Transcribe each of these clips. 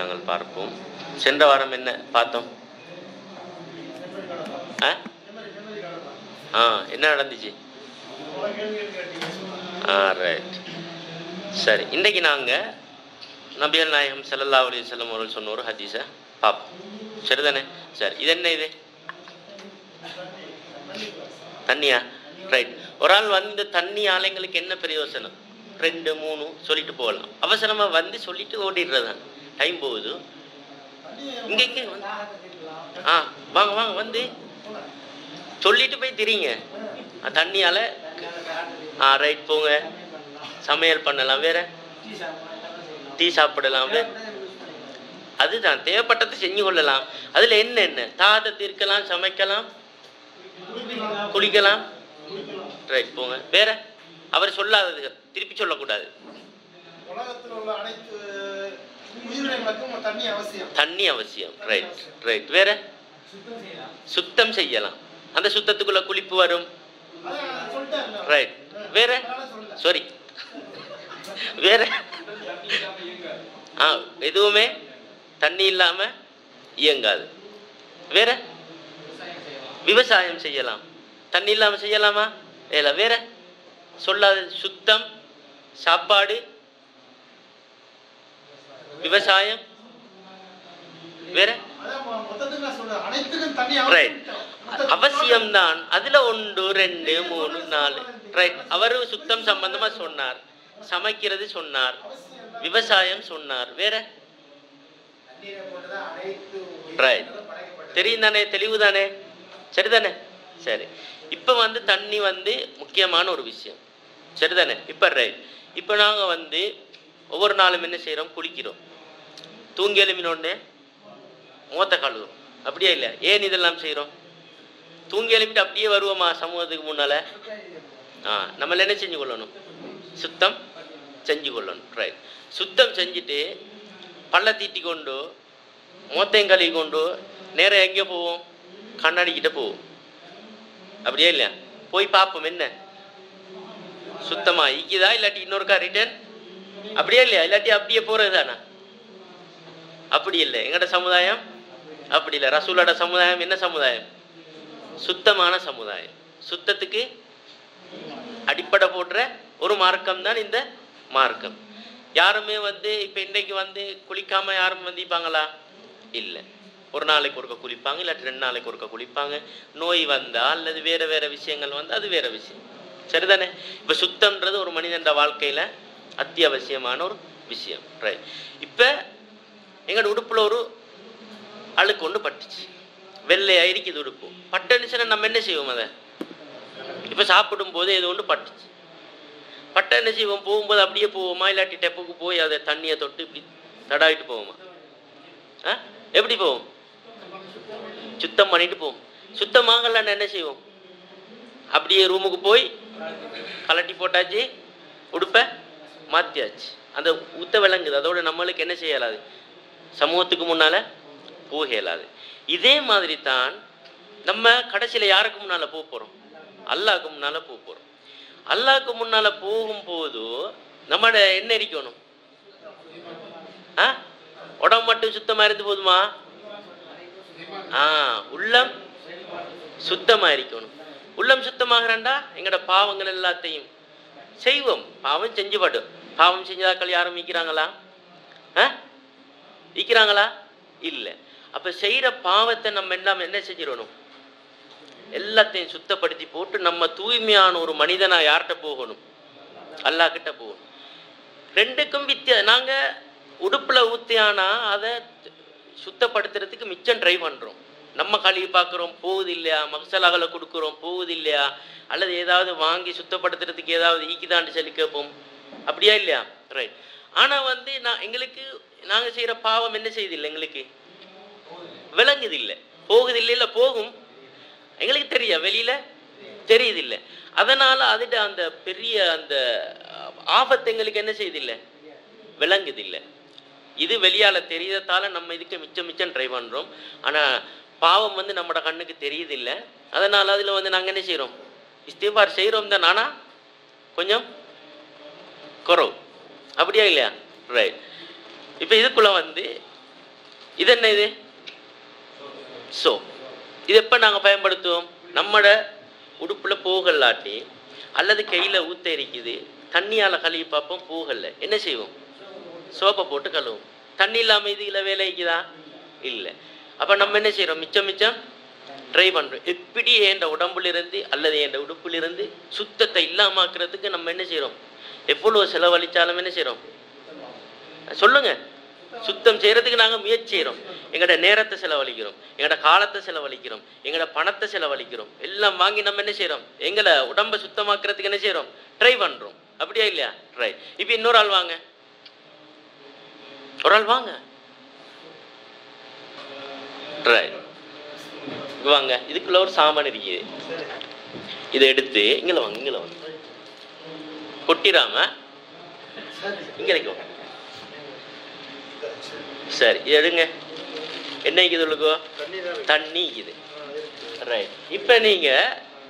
நாங்கள் பார்ப்போம். சென்ற வாரம் என்ன பார்த்தோம்? ஆ? ஆ என்ன நடந்துச்சு? ஆ ரைட் சரி இன்னைக்கு நாங்கள் நபியல் நாயகம் செல்லல்லா அலி செல்லம் அவர்கள் சொன்ன ஒரு ஹதீஸை பார்ப்போம். சரிதானே? சரி இது என்ன இது? தண்ணியா? ரைட் ஒரு ஆள் வந்து தண்ணி ஆலைங்களுக்கு என்ன பிரயோசனம்? ரெண்டு மூணு சொல்லிட்டு போகலாம். அவசரமாக வந்து சொல்லிட்டு ஓடிடுறதான் டைம் போகுது இங்க ஆ வாங்க வாங்க வந்து. சொல்லிட்டு போய் திரிங்க. தண்ணியால ஆ ரைட் போங்க. சமையல் பண்ணலாம். வேற? டீ சாப்பிடலாம் வேற? அதுதான் தேவைப்பட்டதை செஞ்சு கொள்ளலாம். அதுல என்ன என்ன? தாகத்தை தீர்க்கலாம் சமைக்கலாம். குளிக்கலாம். ரைட் போங்க. வேற? அவர் சொல்லாதது திருப்பி சொல்லக்கூடாது. உலகத்தில் உள்ள அனைத்து தண்ணி அவசியம். ரைட் ரைட் வேற? சுத்தம் செய்யலாம். அந்த சுத்தத்துக்குள்ள குளிப்பு வரும். ரைட் வேற? சாரி வேற? ஆ எதுவுமே தண்ணி இல்லாம இயங்காது. வேற? விவசாயம் செய்யலாம். தண்ணி இல்லாம செய்யலாமா? இல்ல வேற? சொல்லாது சுத்தம் சாப்பாடு விவசாயம் வேற அதான் மொ- மொத்தத்துக்கு நான் சொல்றேன். அனைத்துக்கும் தண்ணி ரைட் அவசியம். அவசியம்தான். அதுல ஒன்று ரெண்டு மூணு நாலு. ரைட் அவரு சுத்தம் சம்பந்தமா சொன்னார். சமைக்கிறது சொன்னார். விவசாயம் சொன்னார். வேற? ரைட் தெரியும் தானே தெளிவு தானே சரிதானே? சரி. இப்போ வந்து தண்ணி வந்து முக்கியமான ஒரு விஷயம். சரிதானே? இப்போ ரைட் இப்போ நாங்கள் வந்து ஒவ்வொரு நாளும் என்ன செய்கிறோம் குளிக்கிறோம். தூங்கி எழுப்பினோடனே மூத்த கழுவுறோம். அப்படியே இல்லை ஏன் இதெல்லாம் செய்கிறோம் தூங்கி எழுப்பிட்டு அப்படியே வருவோமா சமூகத்துக்கு முன்னால்? ஆ நம்மள என்ன செஞ்சு கொள்ளணும்? சுத்தம் செஞ்சு கொள்ளணும். ரைட் சுத்தம் செஞ்சுட்டு பல்ல தீட்டி கொண்டு மூத்தையும் கழுவி கொண்டு நேரம் எங்கே போவோம். கண்ணாடிக்கிட்ட போவோம். அப்படியே இல்லையா? போய் பார்ப்போம் என்ன? சுத்தமாக இக்குதா இல்லாட்டி இன்னொருக்கா ரிட்டர்ன் அப்படியே இல்லையா? இல்லாட்டி அப்படியே போறது தானா அப்படி இல்லை. எங்கட சமுதாயம்? அப்படி இல்லை. ரசூலோட சமுதாயம் என்ன சமுதாயம்? சுத்தமான சமுதாயம். சுத்தத்துக்கு அடிப்படை போடுற ஒரு மார்க்கம் தான் இந்த மார்க்கம். யாருமே வந்து இப்போ இன்றைக்கு வந்து குளிக்காம யாரும் வந்திப்பாங்களா இல்லை. ஒரு நாளைக்கு ஒருக்க குளிப்பாங்க இல்லாட்டி ரெண்டு நாளைக்கு ஒருக்க குளிப்பாங்க. நோய் வந்தா அல்லது வேற வேற விஷயங்கள் வந்து அது வேற விஷயம். சரிதானே? இப்போ சுத்தம்ன்றது ஒரு மனிதன் வாழ்க்கையில அத்தியாவசியமான ஒரு விஷயம். ரைட் இப்போ எங்களோட உடுப்பில் ஒரு அழுக்கு ஒன்று பட்டுச்சு. வெள்ளையாக இருக்குது உடுப்பு. பட்டுச்சுன்னா நம்ம என்ன செய்வோம் அதை? இப்போ சாப்பிடும் போது எது ஒன்று பட்டுச்சு. பட்டை என்ன செய்வோம்? போகும்போது அப்படியே போவோமா? இல்லாட்டி டெப்புக்கு போய் அதை தண்ணியை தொட்டு இப்படி தடாவிட்டு போவோமா? ஆ? எப்படி போவோம்? சுத்தம் பண்ணிட்டு போவோம். சுத்தமாகலன்னு என்ன செய்வோம்? அப்படியே ரூமுக்கு போய் கலட்டி போட்டாச்சு. உடுப்பை மாற்றியாச்சு அந்த உத்த விளங்குது அதோட நம்மளுக்கு என்ன செய்யலாது? சமூகத்துக்கு முன்னால போக இயலாது. இதே மாதிரி தான் நம்ம கடைசியில் யாருக்கு முன்னால போக போகிறோம் அல்லாஹ்க்கு முன்னால போக போகிறோம் அல்லாஹ்க்கு முன்னால போகும்போது நம்மட என்ன இருக்கணும் ஆ? உடம்பு மட்டும் சுத்தமா இருந்து போதுமா? ஆ உள்ளம் சுத்தமா இருக்கணும் உள்ளம் சுத்தமாகறண்டா? எங்கட பாவங்கள் எல்லாத்தையும் செய்வோம். பாவம் செஞ்சு படும் பாவம் செஞ்சதாக்கள் யாரும் விற்கிறாங்களா ஆ? விற்கிறாங்களா இல்லை. அப்ப செய்யற பாவத்தை நம்ம எல்லாம் என்ன செஞ்சிடணும்? எல்லாத்தையும் சுத்தப்படுத்தி போட்டு நம்ம தூய்மையான ஒரு மனிதனா யார்கிட்ட போகணும்? அல்லாஹ் கிட்ட போகணும். ரெண்டுக்கும் வித்தியா நாங்க உடுப்புல ஊத்தியானா அதை சுத்தப்படுத்துறதுக்கு மிச்சம் ட்ரை பண்றோம். நம்ம கழுவி பார்க்குறோம் போகுது இல்லையா மகசலாகளை கொடுக்குறோம் போகுது இல்லையா அல்லது ஏதாவது வாங்கி சுத்தப்படுத்துறதுக்கு ஏதாவது ஈக்குதான்னு சொல்லி கேட்போம். அப்படியா இல்லையா? ரைட் ஆனா வந்து நான் எங்களுக்கு நாங்க செய்யற பாவம் என்ன செய்யுது இல்லை எங்களுக்கு? விளங்குது இல்லை போகுது இல்லை இல்லை போகும். எங்களுக்கு தெரியா? வெளியில? தெரியுது இல்லை அதனால அதுட அந்த பெரிய அந்த ஆபத்து எங்களுக்கு என்ன செய்யுது இல்லை விளங்குது இல்லை இது வெளியால தெரியறதால நம்ம இதுக்கு மிச்சம் மிச்சம் ட்ரை பண்றோம். ஆனா பாவம் வந்து நம்மட கண்ணுக்கு தெரியுது இல்லை அதனால் அதில் வந்து நாங்கள் என்ன செய்கிறோம் இஸ்திஃபார் செய்கிறோம் தான். ஆனால் கொஞ்சம் குறவு. அப்படியா இல்லையா? ரைட் இப்போ இதுக்குள்ளே வந்து இது என்ன இது? சோ இது எப்போ நாங்கள் பயன்படுத்துவோம்? நம்மட உடுப்பில் போகலாட்டி அல்லது கையில் ஊத்த இருக்குது தண்ணியால் கழுவி பார்ப்போம் போகல என்ன செய்வோம்? சோப்பை போட்டு கழுவும் தண்ணி இல்லாமல் இது இல்லை வேலைக்குதா இல்லை. அப்போ நம்ம என்ன செய்கிறோம் மிச்சம் மிச்சம் ட்ரை பண்ணுறோம் எப்படி என் உடம்புலிருந்து அல்லது என் உடுப்பிலிருந்து சுத்தத்தை இல்லாமாக்குறதுக்கு நம்ம என்ன செய்கிறோம் எவ்வளோ செலவழிச்சாலும் என்ன செய்கிறோம் சொல்லுங்க. சுத்தம் செய்யறதுக்கு நாங்க முயற்சி செய்யறோம் எங்களோட நேரத்தை செலவழிக்கிறோம். எங்களோட காலத்தை செலவழிக்கிறோம். எங்களோட பணத்தை செலவழிக்கிறோம். எல்லாம் வாங்கி நம்ம என்ன செய்யறோம் எங்களை உடம்ப சுத்தமாக்குறதுக்கு என்ன செய்யறோம் ட்ரை பண்றோம். அப்படியா இல்லையா? ட்ரை இப்போ இன்னொரு ஆள் வாங்க. ஒரு ஆள் வாங்க. ட்ரை வாங்க. இதுக்குள்ள ஒரு சாமான் இருக்குது. இதை எடுத்து இங்கே வாங்க இங்கே வாங்க. கொட்டிடாம இங்கே சரி இது எடுங்க. என்ன இருக்குது உள்ளுக்கோ தண்ணி இருக்குது. ரைட் இப்போ நீங்க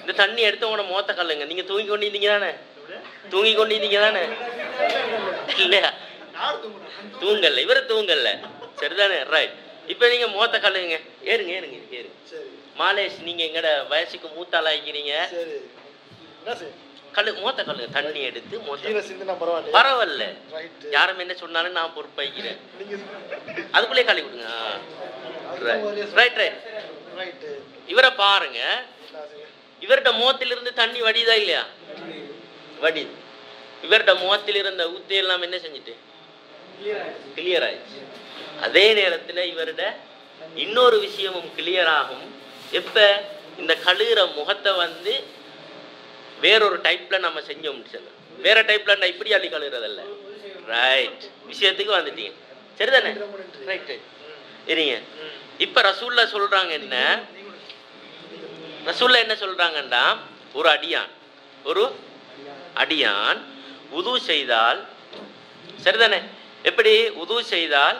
இந்த தண்ணி எடுத்து உங்களோட மோத்த கல்லுங்க நீங்க தூங்கி கொண்டு இருந்தீங்க தானே? தூங்கி கொண்டு இருந்தீங்க தானே? இல்லையா? தூங்கல்ல இவரை தூங்கல்ல சரிதானே? ரைட் இப்போ நீங்க மோத்த கல்லுங்க ஏறுங்க ஏறுங்க ஏறுங்க சரி. மாலேஷ் நீங்க எங்கட வயசுக்கு மூத்தாளாக்கிறீங்க கல்லு மோத்த கல்லுங்க தண்ணி எடுத்து மோத்த கீழே சிந்தினா பரவாயில்ல. யாரும் என்ன சொன்னாலும் நான் பொறுப்பாக்கிறேன் நீங்க அதுக்குள்ளே கழுவி விடுங்க. ரைட் ரைட் இவரை பாருங்க. இவர்கிட்ட முகத்திலிருந்து தண்ணி வடியுதா இல்லையா? வடியுது. இவர்கிட்ட முகத்தில் இருந்த ஊத்தி எல்லாம் என்ன செஞ்சுட்டு? கிளியர் ஆயிடுச்சு. அதே நேரத்தில் இவர்ட இன்னொரு விஷயமும் கிளியர் ஆகும். எப்ப? இந்த கழுகுற முகத்தை வந்து வேறொரு டைப்ல நம்ம செஞ்சோம் வேற டைப்ல நான் இப்படி அள்ளி கழுகுறதல்ல. ரைட் விஷயத்துக்கு வந்துட்டீங்க. சரிதானே? ரைட் இருங்க இப்ப ரசூல்ல சொல்றாங்க என்ன? ரசூல்ல என்ன சொல்றாங்கன்னா ஒரு அடியான். ஒரு அடியான் உது செய்தால் சரிதானே? எப்படி? உது செய்தால்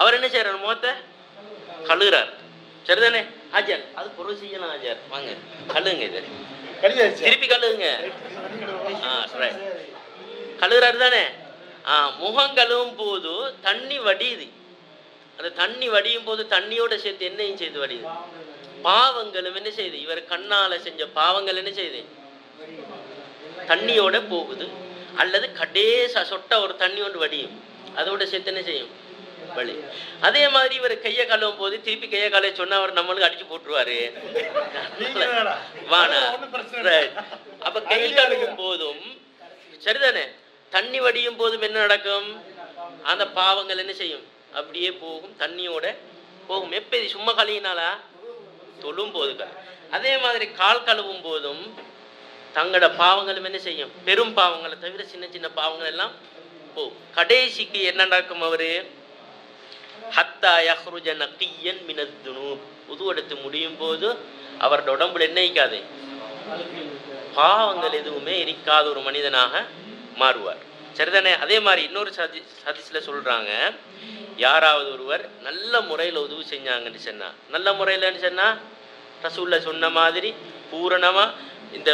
அவர் என்ன செய்யறார் முகத்தை கழுகுறார் சரிதானே? ஆஜார் அது பொருள் செய்யலாம் ஆஜார் வாங்க கழுகுங்க இது. திருப்பி கழுகுங்க கழுகுறாரு தானே? முகம் கழுவும் போது தண்ணி வடியுது. அந்த தண்ணி வடியும் போது தண்ணியோட சேர்த்து என்னையும் சேர்த்து வடியுது. பாவங்களும் என்ன செய்யுது? இவர் கண்ணால செஞ்ச பாவங்கள் என்ன செய்யுது? தண்ணியோட போகுது. அல்லது கடைசா சொட்ட ஒரு தண்ணி ஒன்று வடியும். அதோட சேர்த்து என்ன செய்யும்? வழி. அதே மாதிரி இவர் கையை கழுவும் போது திருப்பி கையை கழுவ சொன்னா அவர் நம்மளுக்கு அடிச்சு போட்டுருவாரு. வானா. அப்ப கை கழுவும் போதும். சரிதானே? தண்ணி வடியும் போதும் என்ன நடக்கும்? அந்த பாவங்கள் என்ன செய்யும்? அப்படியே போகும் தண்ணியோட போகும். எப்ப இது சும்மா கழுவினாலா? தொழும் போது கழு- அதே மாதிரி கால் கழுவும் போதும் தங்களோட பாவங்களும் என்ன செய்யும்? பெரும் பாவங்களை தவிர சின்ன சின்ன பாவங்கள் எல்லாம் போகும். கடைசிக்கு என்ன நடக்கும் அவரு? ஹத்தா யஹ்ருஜ நக்கியன் மினத் உது எடுத்து முடியும் போது அவரோட உடம்புல என்ன இருக்காது? பாவங்கள் எதுவுமே இருக்காத ஒரு மனிதனாக மாறுவார். சரிதானே? அதே மாதிரி இன்னொரு சதி சதிசில் சொல்கிறாங்க யாராவது ஒருவர் நல்ல முறையில் உதவி செஞ்சாங்கன்னு சொன்னால் நல்ல முறையிலன்னு சொன்னால் ரசூல்ல சொன்ன மாதிரி பூரணமாக இந்த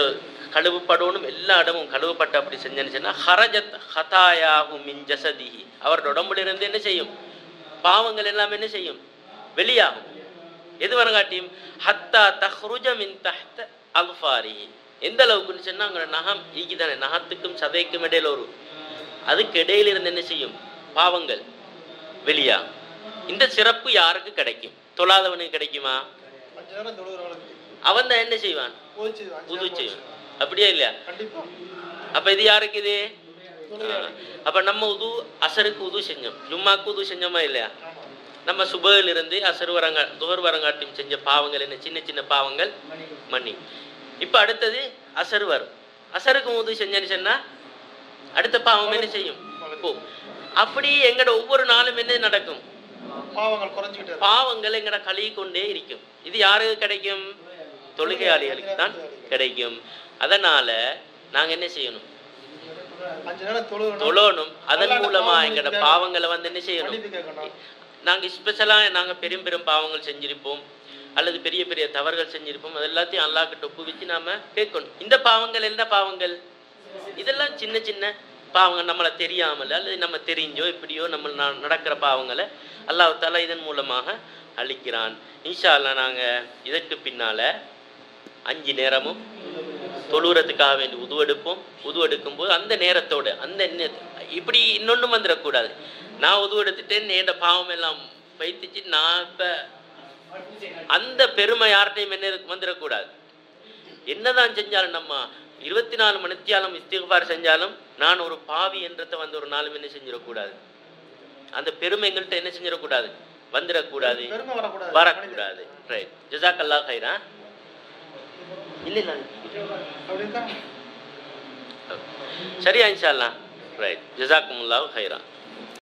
கழுவுப்படணும் எல்லா இடமும் கழுவுப்பட்ட அப்படி செஞ்சேன்னு சொன்னா ஹரஜத் ஹதாயாகும் மின் ஜசதிஹி. அவரோட உடம்புல இருந்து என்ன செய்யும்? பாவங்கள் எல்லாம் என்ன செய்யும்? வெளியாகும். எது வரங்காட்டியும்? ஹத்தா தஹ்ருஜ மின் தஹ்த அல்ஃபாரிஹி எந்த அளவுக்குன்னு சொன்னா அங்க நகம் ஈக்கிதானே நகத்துக்கும் சதைக்கும் இடையில ஒரு அதுக்கு இடையில இருந்து என்ன செய்யும்? பாவங்கள் வெளியா இந்த சிறப்பு யாருக்கு கிடைக்கும்? தொழாதவனுக்கு கிடைக்குமா? அவன் தான் என்ன செய்வான்? உதவி செய்வான். அப்படியா இல்லையா? அப்ப இது யாருக்கு இது. அப்ப நம்ம உது அசருக்கு உது செஞ்சோம். ஜும்மாக்கு உது செஞ்சோமா இல்லையா? நம்ம சுபையில் இருந்து அசர் வரங்கா துகர் வரங்காட்டியும் செஞ்ச பாவங்கள் என்ன? சின்ன சின்ன பாவங்கள் மன்னி இப்போ அடுத்தது அசர் வரும். அசருக்கு உதவி செஞ்சேன்னு சொன்னா அடுத்த பாவம் என்ன செய்யும்? போ. அப்படி எங்கட ஒவ்வொரு நாளும் என்ன நடக்கும்? பாவங்கள் குறைஞ்சிக்கிட்டே. பாவங்கள் எங்கட கழுவி கொண்டே இருக்கும். இது யாருக்கு கிடைக்கும்? தொழுகையாளிகளுக்கு தான் கிடைக்கும். அதனால நாங்க என்ன செய்யணும்? தொழணும் அதன் மூலமா கேட்கணும். பாவங்களை வந்து என்ன செய்யணும்? நாங்க ஸ்பெஷலா நாங்க பெரும் பெரும் பாவங்கள் செஞ்சிருப்போம். அல்லது பெரிய பெரிய தவறுகள் செஞ்சிருப்போம். அது எல்லாத்தையும் அல்லாஹ்கிட்ட ஒப்புவிச்சு நாம கேட்கணும். இந்த பாவங்கள் என்ன பாவங்கள்? இதெல்லாம் சின்ன சின்ன பாவங்கள். நம்மளை தெரியாமல் அல்லது நம்ம தெரிஞ்சோ இப்படியோ நம்ம நடக்கிற பாவங்களை அல்லாஹ் தாலா இதன் மூலமாக அழிக்கிறான். இன்ஷா அல்லாஹ் நாங்கள் இதற்கு பின்னால அஞ்சு நேரமும் தொழுகிறதுக்காக வேண்டி உதுவெடுப்போம் உதுவெடுக்கும் போது அந்த நேரத்தோட அந்த இப்படி இன்னொன்றும் வந்துடக்கூடாது. நான் உதுவெடுத்துட்டேன் நேர பாவம் எல்லாம் வைத்துச்சு நான் இப்போ அந்த பெருமை யார்கிட்டையும் என்ன வந்துடக்கூடாது. என்னதான் செஞ்சாலும் நம்ம இருபத்தி நாலு மணித்தியாலும் இஸ்திகார் செஞ்சாலும் நான் ஒரு பாவி என்றத வந்து ஒரு நாளும் என்ன செஞ்சிடக்கூடாது. அந்த பெருமை எங்கள்கிட்ட என்ன செஞ்சிடக்கூடாது? வந்துடக்கூடாது. வரக்கூடாது. ரைட் ஜசாக் அல்லா ஹைரா இல்லை இல்லை அப்படின்னு தான் சரியா இன்ஷா